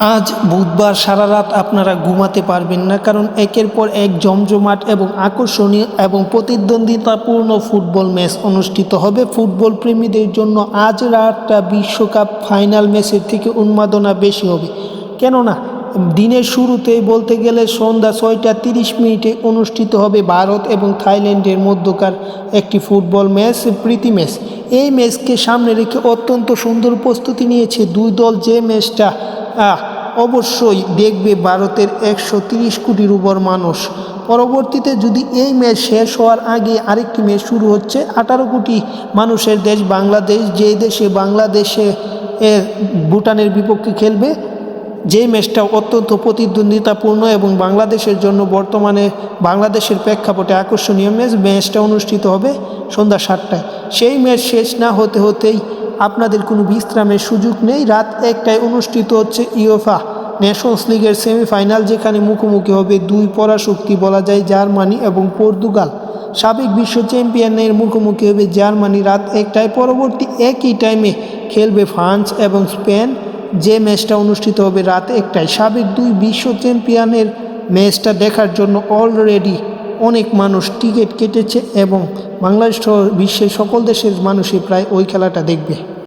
আজ বুধবার সারা রাত আপনারা ঘুমাতে পারবেন না, কারণ একের পর এক জমজমাট এবং আকর্ষণীয় এবং প্রতিদ্বন্দ্বিতাপূর্ণ ফুটবল ম্যাচ অনুষ্ঠিত হবে। ফুটবল প্রেমীদের জন্য আজ রাতটা বিশ্বকাপ ফাইনাল ম্যাচের থেকে উন্মাদনা বেশি হবে। কেননা, দিনের শুরুতেই বলতে গেলে সন্ধ্যা ছয়টা তিরিশ মিনিটে অনুষ্ঠিত হবে ভারত এবং থাইল্যান্ডের মধ্যকার একটি ফুটবল ম্যাচ, প্রীতি ম্যাচ। এই ম্যাচকে সামনে রেখে অত্যন্ত সুন্দর প্রস্তুতি নিয়েছে দুই দল যে ম্যাচটা অবশ্যই দেখবে ভারতের একশো কোটির উপর মানুষ। পরবর্তীতে যদি এই ম্যাচ শেষ হওয়ার আগে আরেকটি ম্যাচ শুরু হচ্ছে, আঠারো কোটি মানুষের দেশ বাংলাদেশ, যে দেশে বাংলাদেশে ভুটানের বিপক্ষে খেলবে যে ম্যাচটা অত্যন্ত প্রতিদ্বন্দ্বিতাপূর্ণ এবং বাংলাদেশের জন্য বর্তমানে বাংলাদেশের প্রেক্ষাপটে আকর্ষণীয় ম্যাচ, ম্যাচটা অনুষ্ঠিত হবে সন্ধ্যা সাতটায়। সেই ম্যাচ শেষ না হতে হতেই আপনাদের কোনো বিশ্রামের সুযোগ নেই। রাত একটায় অনুষ্ঠিত হচ্ছে ইউফা নেশনস লিগের সেমিফাইনাল যেখানে মুখোমুখি হবে দুই পরাশক্তি বলা যায় জার্মানি এবং পর্তুগাল। সাবেক বিশ্ব চ্যাম্পিয়নের মুখোমুখি হবে জার্মানি রাত একটায়। পরবর্তী একই টাইমে খেলবে ফ্রান্স এবং স্পেন। যে ম্যাচটা অনুষ্ঠিত হবে রাত একটায়। সাবেক দুই বিশ্ব চ্যাম্পিয়নের ম্যাচটা দেখার জন্য অলরেডি অনেক মানুষ টিকিট কেটেছে এবং বাংলাদেশ বিশ্বের সকল দেশের মানুষই প্রায় ওই খেলাটা দেখবে।